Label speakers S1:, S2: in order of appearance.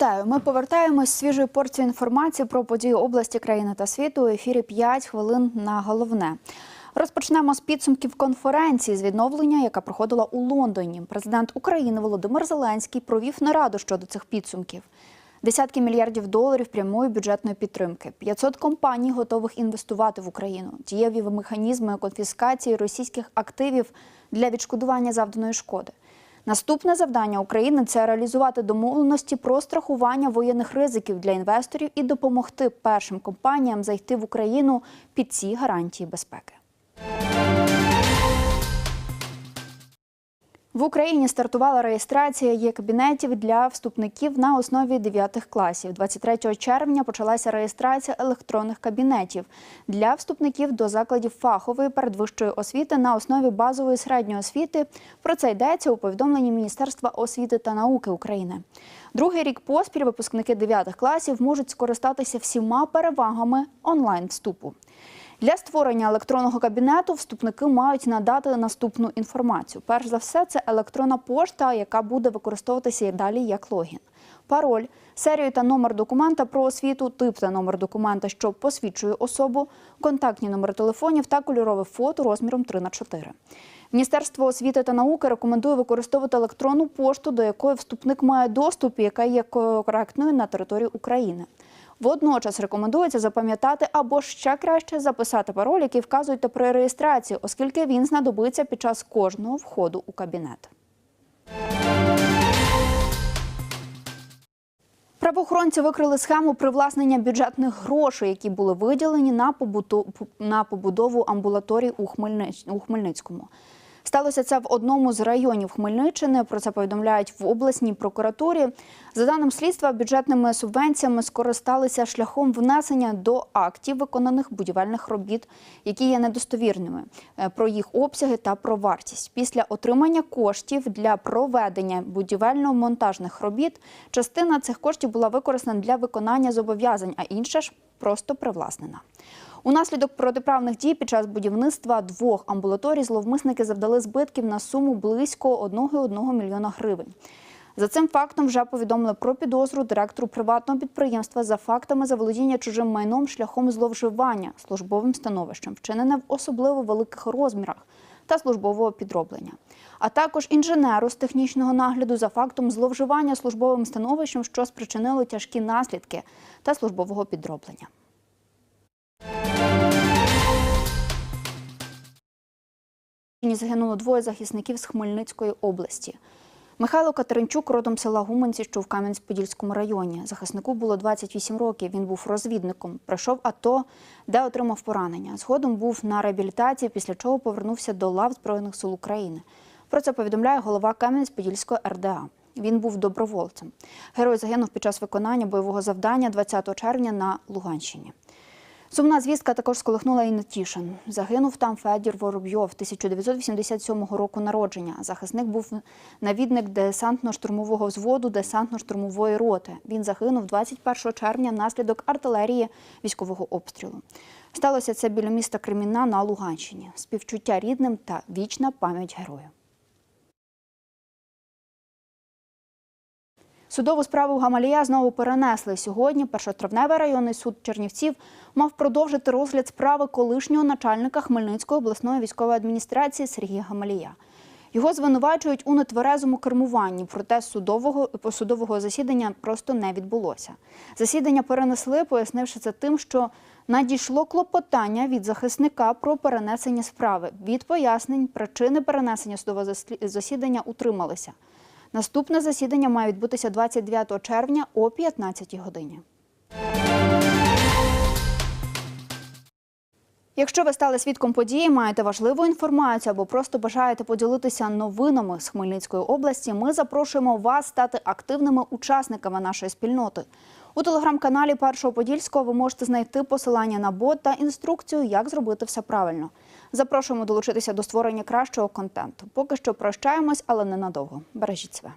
S1: Вітаю! Ми повертаємось з свіжою порцією інформації про події області, країни та світу. У ефірі 5 хвилин на головне. Розпочнемо з підсумків конференції з відновлення, яка проходила у Лондоні. Президент України Володимир Зеленський провів нараду щодо цих підсумків. Десятки мільярдів доларів прямої бюджетної підтримки, 500 компаній готових інвестувати в Україну, дієві механізми конфіскації російських активів для відшкодування завданої шкоди. Наступне завдання України це реалізувати домовленості про страхування воєнних ризиків для інвесторів і допомогти першим компаніям зайти в Україну під ці гарантії безпеки. В Україні стартувала реєстрація є кабінетів для вступників на основі 9 класів. 23 червня почалася реєстрація електронних кабінетів для вступників до закладів фахової передвищої освіти на основі базової середньої освіти. Про це йдеться у повідомленні Міністерства освіти та науки України. Другий рік поспіль випускники 9 класів можуть скористатися всіма перевагами онлайн вступу. Для створення електронного кабінету вступники мають надати наступну інформацію. Перш за все, це електронна пошта, яка буде використовуватися і далі як логін. Пароль, серію та номер документа про освіту, тип та номер документа, що посвідчує особу, контактні номери телефонів та кольорове фото розміром 3 на 4. Міністерство освіти та науки рекомендує використовувати електронну пошту, до якої вступник має доступ, яка є коректною на території України. Водночас рекомендується запам'ятати або ще краще записати пароль, який вказуєте при реєстрації, оскільки він знадобиться під час кожного входу у кабінет. Правоохоронці викрили схему привласнення бюджетних грошей, які були виділені на побудову амбулаторій у Хмельницькому. Сталося це в одному з районів Хмельниччини. Про це повідомляють в обласній прокуратурі. За даним слідства, бюджетними субвенціями скористалися шляхом внесення до актів виконаних будівельних робіт, які є недостовірними е, про їх обсяги та про вартість. Після отримання коштів для проведення будівельно-монтажних робіт частина цих коштів була використана для виконання зобов'язань, а інша ж просто привласнена. Унаслідок протиправних дій під час будівництва двох амбулаторій зловмисники завдали збитків на суму близько 1,1 мільйона гривень. За цим фактом вже повідомили про підозру директору приватного підприємства за фактами заволодіння чужим майном шляхом зловживання службовим становищем, вчинене в особливо великих розмірах та службового підроблення, а також інженеру з технічного нагляду за фактом зловживання службовим становищем, що спричинило тяжкі наслідки та службового підроблення. Загинуло двоє захисників з Хмельницької області. Михайло Катеринчук родом села Гуменці, що в Кам'янець-Подільському районі. Захиснику було 28 років. Він був розвідником. Пройшов АТО, де отримав поранення. Згодом був на реабілітації, після чого повернувся до лав Збройних сил України. Про це повідомляє голова Кам'янець-Подільської РДА. Він був добровольцем. Герой загинув під час виконання бойового завдання 20 червня на Луганщині. Сумна звістка також сколихнула і Нетішин. Загинув там Федір Воробйов 1987 року народження. Захисник був навідник десантно-штурмового взводу десантно-штурмової роти. Він загинув 21 червня внаслідок артилерії військового обстрілу. Сталося це біля міста Кремінна на Луганщині. Співчуття рідним та вічна пам'ять герою. Судову справу Гамалія знову перенесли. Сьогодні першотравневий районний суд Чернівців мав продовжити розгляд справи колишнього начальника Хмельницької обласної військової адміністрації Сергія Гамалія. Його звинувачують у нетверезому кермуванні, проте судового судового засідання просто не відбулося. Засідання перенесли, пояснивши це тим, що надійшло клопотання від захисника про перенесення справи. Від пояснень причини перенесення судового засідання утрималися. Наступне засідання має відбутися 29 червня о 15 годині. Якщо ви стали свідком події, маєте важливу інформацію або просто бажаєте поділитися новинами з Хмельницької області, ми запрошуємо вас стати активними учасниками нашої спільноти. У телеграм-каналі Першого Подільського ви можете знайти посилання на бот та інструкцію, як зробити все правильно. Запрошуємо долучитися до створення кращого контенту. Поки що прощаємось, але ненадовго. Бережіть себе.